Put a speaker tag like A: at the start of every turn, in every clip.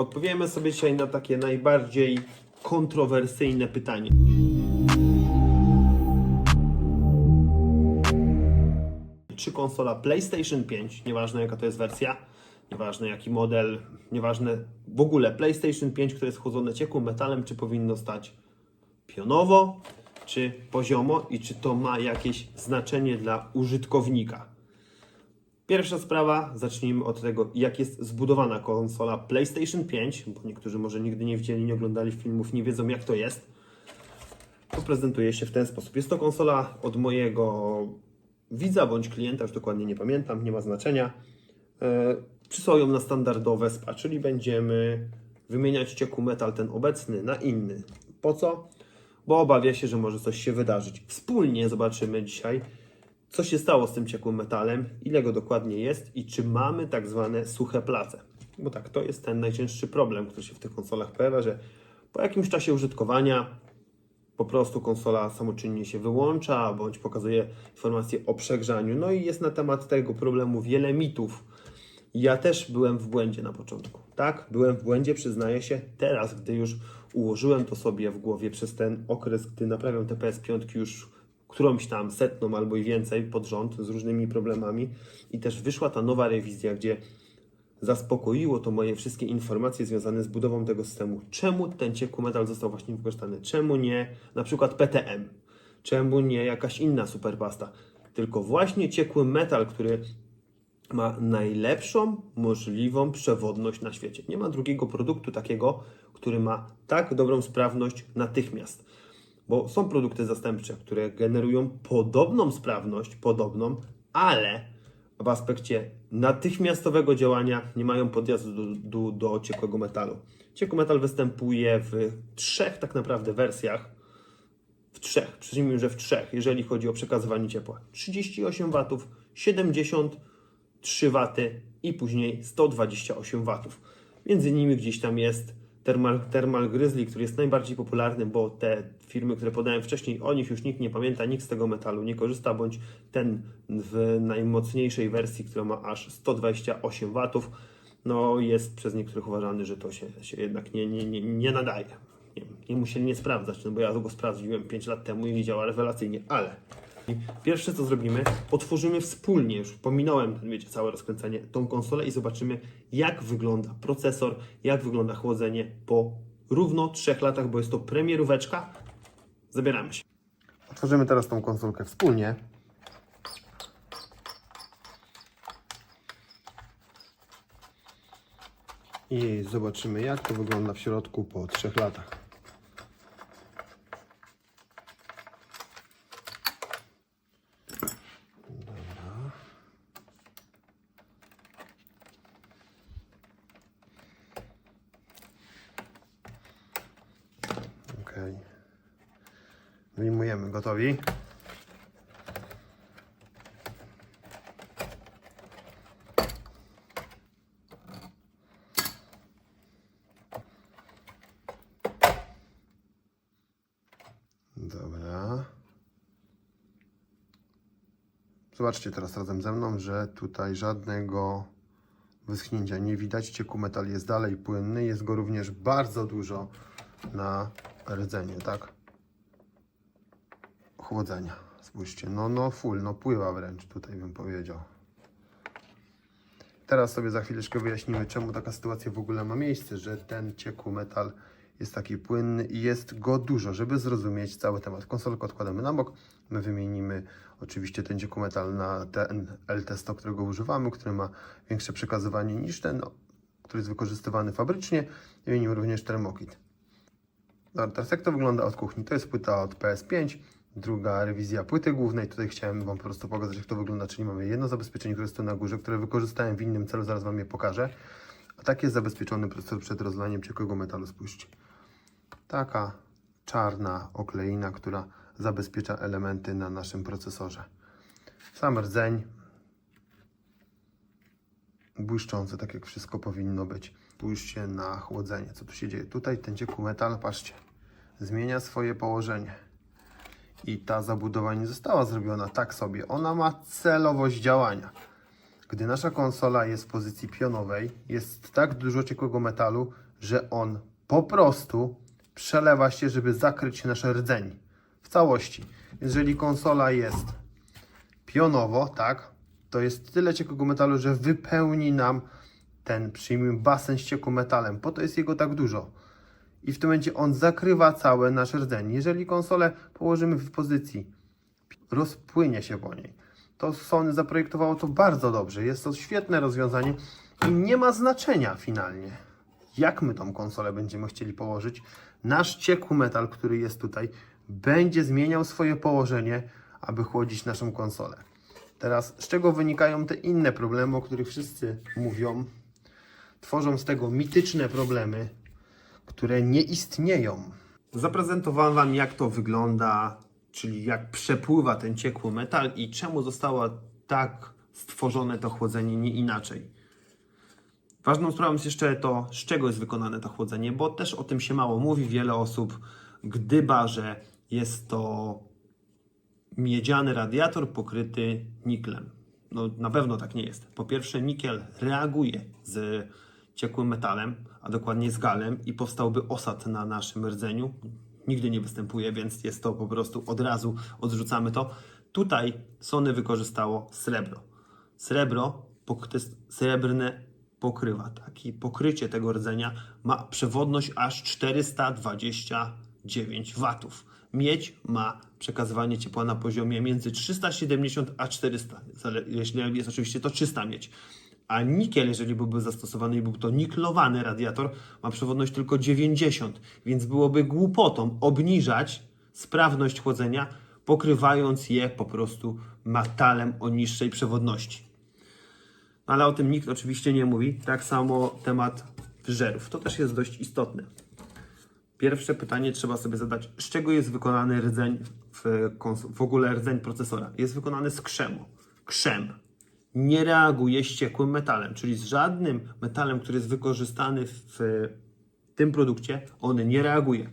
A: Odpowiemy sobie dzisiaj na takie najbardziej kontrowersyjne pytanie. Czy konsola PlayStation 5, nieważne jaka to jest wersja, nieważne jaki model, nieważne w ogóle PlayStation 5, które jest chłodzone ciekłym metalem, czy powinno stać pionowo, czy poziomo i czy to ma jakieś znaczenie dla użytkownika? Pierwsza sprawa, zacznijmy od tego, jak jest zbudowana konsola PlayStation 5, bo niektórzy może nigdy nie widzieli, nie oglądali filmów, nie wiedzą jak to jest. To prezentuje się w ten sposób. Jest to konsola od mojego widza bądź klienta, już dokładnie nie pamiętam, nie ma znaczenia. E, Przysłał ją na standardowe SPA, czyli będziemy wymieniać ciekły metal ten obecny na inny. Po co? Bo obawia się, że może coś się wydarzyć. Wspólnie zobaczymy dzisiaj, co się stało z tym ciekłym metalem, ile go dokładnie jest i czy mamy tak zwane suche place. Bo tak, to jest ten najcięższy problem, który się w tych konsolach pojawia, że po jakimś czasie użytkowania po prostu konsola samoczynnie się wyłącza, bądź pokazuje informacje o przegrzaniu. No i jest na temat tego problemu wiele mitów. Ja też byłem w błędzie na początku. Tak, byłem w błędzie, przyznaję się. Teraz, gdy już ułożyłem to sobie w głowie przez ten okres, gdy naprawiam te PS5 już którąś tam setną albo i więcej pod rząd z różnymi problemami i też wyszła ta nowa rewizja, gdzie zaspokoiło to moje wszystkie informacje związane z budową tego systemu. Czemu ten ciekły metal został właśnie wykorzystany? Czemu nie na przykład PTM? Czemu nie jakaś inna superpasta? Tylko właśnie ciekły metal, który ma najlepszą możliwą przewodność na świecie. Nie ma drugiego produktu takiego, który ma tak dobrą sprawność natychmiast. Bo są produkty zastępcze, które generują podobną sprawność, podobną, ale w aspekcie natychmiastowego działania nie mają podjazdu do, do, do ciekłego metalu. Ciekły metal występuje w trzech tak naprawdę wersjach. W trzech, przyjmijmy, że w trzech, jeżeli chodzi o przekazywanie ciepła. 38 W, 73 W i później 128 W. Między nimi gdzieś tam jest Thermal, Thermal Grizzly, który jest najbardziej popularny, bo te firmy, które podałem wcześniej, o nich już nikt nie pamięta, nikt z tego metalu nie korzysta, bądź ten w najmocniejszej wersji, która ma aż 128 W, no jest przez niektórych uważany, że to się, się jednak nie, nie, nie, nie nadaje. Nie, nie musieli nie sprawdzać, no bo ja go sprawdziłem 5 lat temu i działa rewelacyjnie, ale Pierwsze co zrobimy, otworzymy wspólnie, już pominąłem ten, wiecie, całe rozkręcanie, tą konsolę i zobaczymy jak wygląda procesor, jak wygląda chłodzenie po równo 3 latach, bo jest to premieróweczka. Zabieramy się. Otworzymy teraz tą konsolkę wspólnie. I zobaczymy jak to wygląda w środku po 3 latach. Ok. Wyjmujemy, gotowi? Dobra. Zobaczcie teraz razem ze mną, że tutaj żadnego wyschnięcia nie widać. Ciekły metal jest dalej płynny. Jest go również bardzo dużo na rdzenie, tak? Chłodzenia. Spójrzcie, no, no full, no pływa wręcz tutaj bym powiedział. Teraz sobie za chwileczkę wyjaśnimy, czemu taka sytuacja w ogóle ma miejsce, że ten ciekły metal jest taki płynny i jest go dużo, żeby zrozumieć cały temat. Konsolkę odkładamy na bok, my wymienimy oczywiście ten ciekły metal na ten LT100, którego używamy, który ma większe przekazywanie niż ten, no, który jest wykorzystywany fabrycznie. Wymienimy również termokit. Teraz jak to wygląda od kuchni? To jest płyta od PS5, druga rewizja płyty głównej. Tutaj chciałem Wam po prostu pokazać, jak to wygląda, czyli mamy jedno zabezpieczenie, które jest tu na górze, które wykorzystałem w innym celu, zaraz Wam je pokażę. A tak jest zabezpieczony procesor przed rozlaniem ciekłego metalu, spójrzcie. Taka czarna okleina, która zabezpiecza elementy na naszym procesorze. Sam rdzeń, błyszczący, tak jak wszystko powinno być. Spójrzcie na chłodzenie, co tu się dzieje. Tutaj ten ciekły metal, patrzcie, zmienia swoje położenie. I ta zabudowa nie została zrobiona tak sobie. Ona ma celowość działania. Gdy nasza konsola jest w pozycji pionowej, jest tak dużo ciekłego metalu, że on po prostu przelewa się, żeby zakryć nasz rdzeń w całości. Jeżeli konsola jest pionowo, tak, to jest tyle ciekłego metalu, że wypełni nam ten, przyjmijmy, basen z ciekłym metalem. Po to jest jego tak dużo. I w tym momencie on zakrywa całe nasz rdzeń. Jeżeli konsolę położymy w pozycji, rozpłynie się po niej. To Sony zaprojektowało to bardzo dobrze. Jest to świetne rozwiązanie i nie ma znaczenia finalnie, jak my tą konsolę będziemy chcieli położyć. Nasz ciekły metal, który jest tutaj, będzie zmieniał swoje położenie, aby chłodzić naszą konsolę. Teraz, z czego wynikają te inne problemy, o których wszyscy mówią? Tworzą z tego mityczne problemy, które nie istnieją. Zaprezentowałem Wam, jak to wygląda, czyli jak przepływa ten ciekły metal i czemu zostało tak stworzone to chłodzenie, nie inaczej. Ważną sprawą jest jeszcze to, z czego jest wykonane to chłodzenie, bo też o tym się mało mówi. Wiele osób gdyba, że jest to miedziany radiator pokryty niklem. No na pewno tak nie jest. Po pierwsze, nikiel reaguje z ciekłym metalem, a dokładnie z galem i powstałby osad na naszym rdzeniu. Nigdy nie występuje, więc jest to po prostu od razu odrzucamy to. Tutaj Sony wykorzystało srebro. Srebro, to jest srebrne pokrywa. Taki pokrycie tego rdzenia ma przewodność aż 429 watów. Miedź ma przekazywanie ciepła na poziomie między 370 a 400, zale- jeśli jest oczywiście to czysta miedź. A nikiel, jeżeli byłby zastosowany i był to niklowany radiator, ma przewodność tylko 90, więc byłoby głupotą obniżać sprawność chłodzenia, pokrywając je po prostu metalem o niższej przewodności. Ale o tym nikt oczywiście nie mówi. Tak samo temat wyżerów. To też jest dość istotne. Pierwsze pytanie trzeba sobie zadać, z czego jest wykonany rdzeń w, w ogóle rdzeń procesora? Jest wykonany z krzemu. Krzem nie reaguje z ciekłym metalem, czyli z żadnym metalem, który jest wykorzystany w tym produkcie, on nie reaguje.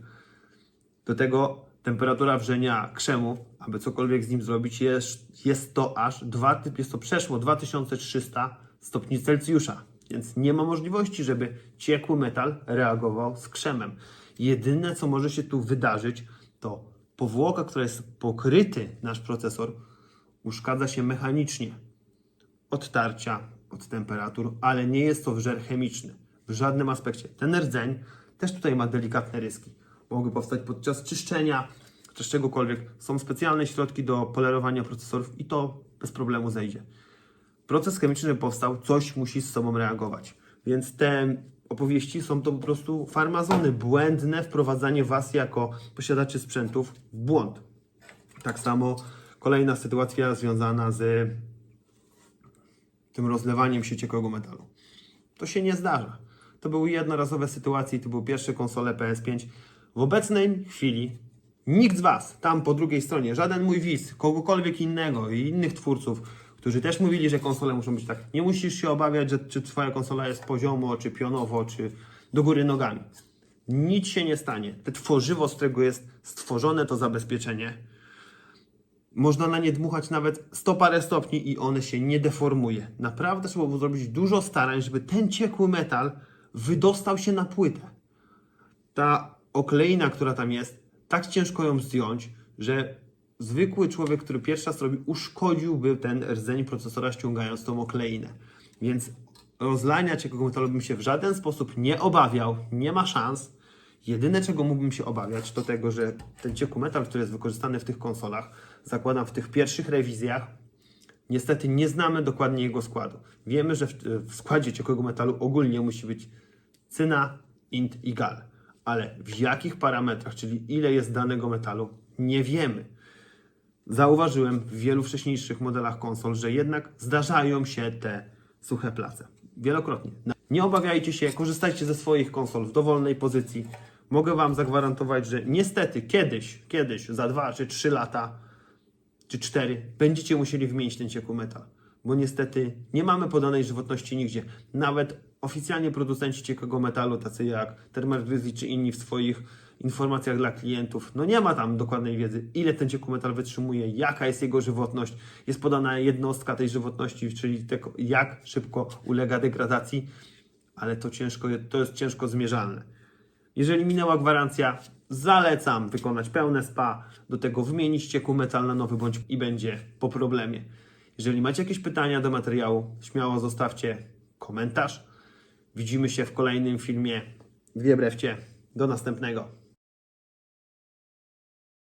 A: Do tego temperatura wrzenia krzemu, aby cokolwiek z nim zrobić, jest, jest to aż 2, jest to przeszło 2300 stopni Celsjusza. Więc nie ma możliwości, żeby ciekły metal reagował z krzemem. Jedyne, co może się tu wydarzyć, to powłoka, która jest pokryty nasz procesor, uszkadza się mechanicznie od tarcia, od temperatur, ale nie jest to wżer chemiczny w żadnym aspekcie. Ten rdzeń też tutaj ma delikatne ryski. Mogły powstać podczas czyszczenia czy czegokolwiek. Są specjalne środki do polerowania procesorów i to bez problemu zejdzie. Proces chemiczny powstał, coś musi z sobą reagować. Więc te opowieści są to po prostu farmazony, błędne wprowadzanie Was jako posiadaczy sprzętów w błąd. Tak samo kolejna sytuacja związana z tym rozlewaniem się ciekłego metalu. To się nie zdarza. To były jednorazowe sytuacje to były pierwsze konsole PS5. W obecnej chwili nikt z Was tam po drugiej stronie, żaden mój widz, kogokolwiek innego i innych twórców, którzy też mówili, że konsole muszą być tak, nie musisz się obawiać, że czy Twoja konsola jest poziomo, czy pionowo, czy do góry nogami. Nic się nie stanie. Te tworzywo, z którego jest stworzone to zabezpieczenie, można na nie dmuchać nawet 100 parę stopni i one się nie deformuje. Naprawdę trzeba było zrobić dużo starań, żeby ten ciekły metal wydostał się na płytę. Ta okleina, która tam jest, tak ciężko ją zdjąć, że zwykły człowiek, który pierwszy raz robi, uszkodziłby ten rdzeń procesora ściągając tą okleinę. Więc rozlania ciekłego metalu bym się w żaden sposób nie obawiał, nie ma szans. Jedyne, czego mógłbym się obawiać, to tego, że ten ciekły metal, który jest wykorzystany w tych konsolach, zakładam w tych pierwszych rewizjach, niestety nie znamy dokładnie jego składu. Wiemy, że w, składzie ciekłego metalu ogólnie musi być cyna, int i gal. Ale w jakich parametrach, czyli ile jest danego metalu, nie wiemy. Zauważyłem w wielu wcześniejszych modelach konsol, że jednak zdarzają się te suche place. Wielokrotnie. Nie obawiajcie się, korzystajcie ze swoich konsol w dowolnej pozycji. Mogę Wam zagwarantować, że niestety kiedyś, kiedyś, za dwa czy trzy lata, czy cztery, będziecie musieli wymienić ten ciekły metal. Bo niestety nie mamy podanej żywotności nigdzie. Nawet oficjalnie producenci ciekłego metalu, tacy jak Thermal Grizzly czy inni w swoich informacjach dla klientów, no nie ma tam dokładnej wiedzy, ile ten ciekły metal wytrzymuje, jaka jest jego żywotność. Jest podana jednostka tej żywotności, czyli jak szybko ulega degradacji, ale to, ciężko, to jest ciężko zmierzalne. Jeżeli minęła gwarancja, zalecam wykonać pełne spa, do tego wymienić ciekły metal na nowy bądź i będzie po problemie. Jeżeli macie jakieś pytania do materiału, śmiało zostawcie komentarz. Widzimy się w kolejnym filmie. Dwie brewcie. Do następnego.